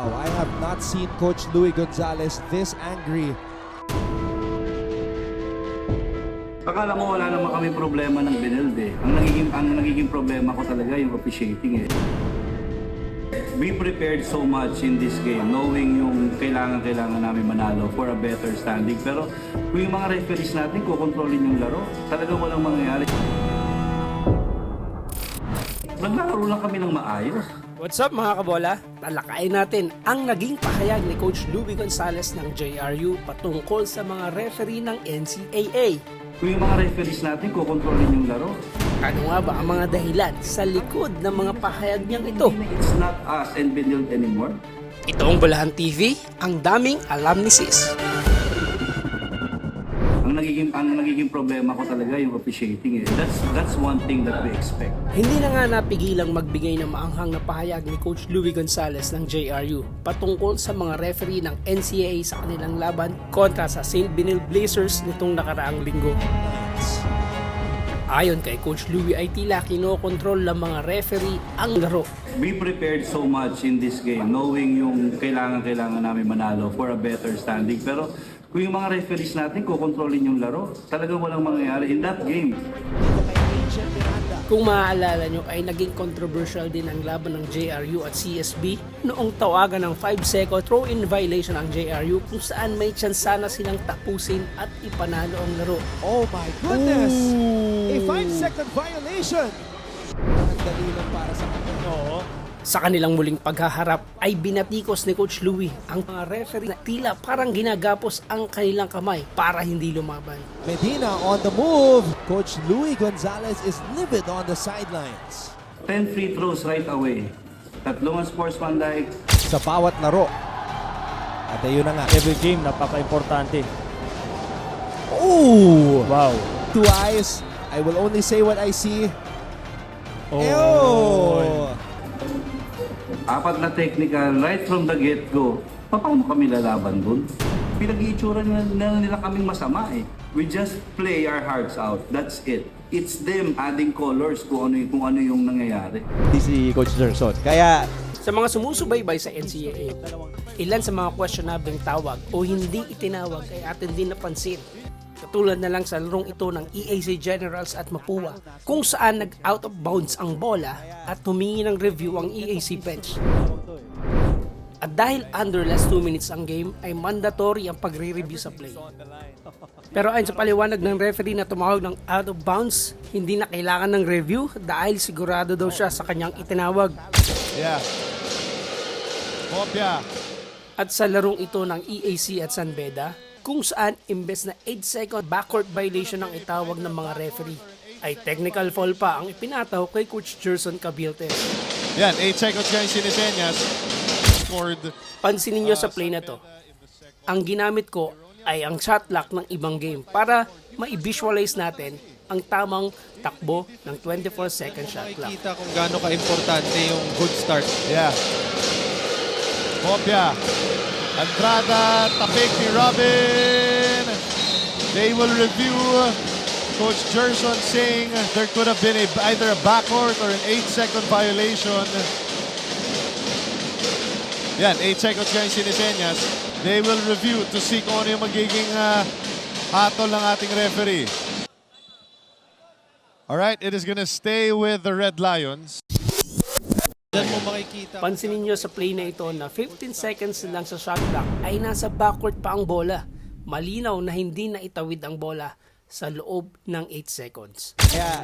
I have not seen Coach Louis Gonzalez this angry. Akala mo wala naman kami problema ng Beneld eh. Ang nagiging, ang nagiging problema ko talaga yung officiating eh. We prepared so much in this game knowing yung kailangan-kailangan namin manalo for a better standing. Pero kung yung mga referees natin kukontrolin yung laro, talagang walang mangyayari. Naglalaro lang kami ng maayos. What's up mga kabola? Talakayin natin ang naging pahayag ni Coach Louis Gonzalez ng JRU patungkol sa mga referee ng NCAA. Kung yung mga referees natin kukontrolin yung laro, Ano nga ba ang mga dahilan sa likod ng mga pahayag niyang ito? it's not us and Beneld anymore. Ito ang Bulahan TV, ang daming alam ni Sis. Ang nagiging ang nagiging problema ko talaga yung officiating eh. That's that's one thing that we expect. Hindi na nga napigilang magbigay ng maanghang na pahayag ni Coach Louis Gonzalez ng JRU patungkol sa mga referee ng NCAA sa kanilang laban kontra sa St. Benil Blazers nitong nakaraang linggo. Ayon kay Coach Louis ay tila kinokontrol ng mga referee ang laro. We prepared so much in this game knowing yung kailangan-kailangan namin manalo for a better standing. Pero kung yung mga referees natin kukontrolin yung laro, talagang walang mangyayari in that game. Kung maaalala nyo ay naging controversial din ang laban ng JRU at CSB noong tawagan ng 5 second throw-in violation ang JRU kung saan may chance sana silang tapusin at ipanalo ang laro. Oh my goodness! A 5-second violation! Ang dali lang para sa kanya. Sa kanilang muling paghaharap ay binatikos ni Coach Louis ang mga referee na tila parang ginagapos ang kanilang kamay para hindi lumaban. Medina on the move. Coach Louis Gonzalez is livid on the sidelines. 10 free throws right away. Tatlong ang sportsmanlike, Sa bawat laro. At ayun na nga. Every game, napaka-importante. Ooh! Wow. Two eyes. I will only say what I see. Oh. Ew! Apat na technical right from the get-go. Paano kami lalaban dun? Pinag-iitsura nila, nila, nila kaming masama eh. We just play our hearts out. That's it. It's them adding colors kung ano, kung ano yung nangyayari. Di si Coach Gerson. Kaya, Sa mga sumusubaybay sa NCAA, ilan sa mga questionable tawag o hindi itinawag ay atin din napansin. Katulad na lang sa larong ito ng EAC Generals at Mapua kung saan nag-out of bounds ang bola at humingi ng review ang EAC bench. At dahil under last 2 minutes ang game ay mandatory ang pagre-review sa play. Pero ayon sa paliwanag ng referee na tumawag ng out of bounds, hindi na kailangan ng review dahil sigurado daw siya sa kanyang itinawag. Yeah. Kopya. At sa larong ito ng EAC at San Beda, kung saan imbes na 8 second backcourt violation ang itawag ng mga referee, ay technical foul pa ang ipinataw kay Coach Gerson Cabiltes. Yan, 8 seconds guys sinisenyas. Scored. Pansinin nyo sa play na to. Ang ginamit ko ay ang shot clock ng ibang game para ma-visualize natin ang tamang takbo ng 24 second shot clock. Kita kung gaano ka-importante yung good start. Yeah. Kopya. Andrada, tapik ni Robin. They will review Coach Gerson saying there could have been a, either a backcourt or an 8-second violation. Yan, 8 seconds guys sinisenyas. They will review to see kung ano yung magiging ah, hatol ng ating referee. Alright, it is gonna stay with the Red Lions. Pansinin nyo sa play na ito na 15 seconds lang sa shot clock ay nasa backward pa ang bola. Malinaw na hindi na itawid ang bola sa loob ng 8 seconds. kaya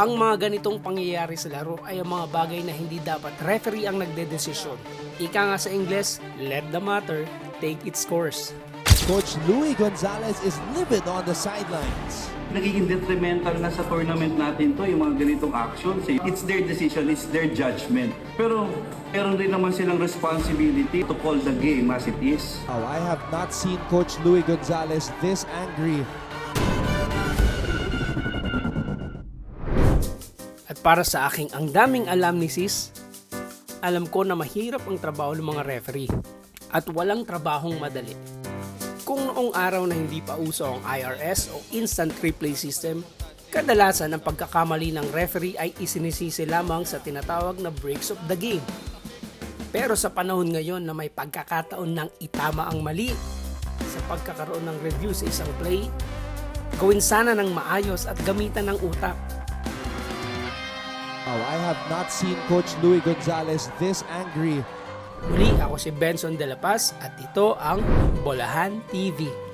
Ang mga ganitong pangyayari sa laro ay ang mga bagay na hindi dapat referee ang nagdedesisyon. Ika nga sa Ingles, let the matter take its course. Coach Louis Gonzalez is livid on the sidelines. Nagiging detrimental na sa tournament natin to, yung mga ganitong actions. eh. It's their decision, it's their judgment. Pero meron rin naman silang responsibility to call the game as it is. Oh, I have not seen Coach Louis Gonzalez this angry. At para sa aking ang daming alam ni sis, alam ko na mahirap ang trabaho ng mga referee at walang trabahong madali. Noong araw na hindi pa uso ang IRS o Instant Replay System, kadalasan ang pagkakamali ng referee ay isinisisi lamang sa tinatawag na breaks of the game. Pero sa panahon ngayon na may pagkakataon ng itama ang mali sa pagkakaroon ng review sa isang play, gawin sana ng maayos at gamitan ng utak. Oh, I have not seen Coach Louis Gonzalez this angry. Muli ako si Benson De La Paz at ito ang Bolahan TV.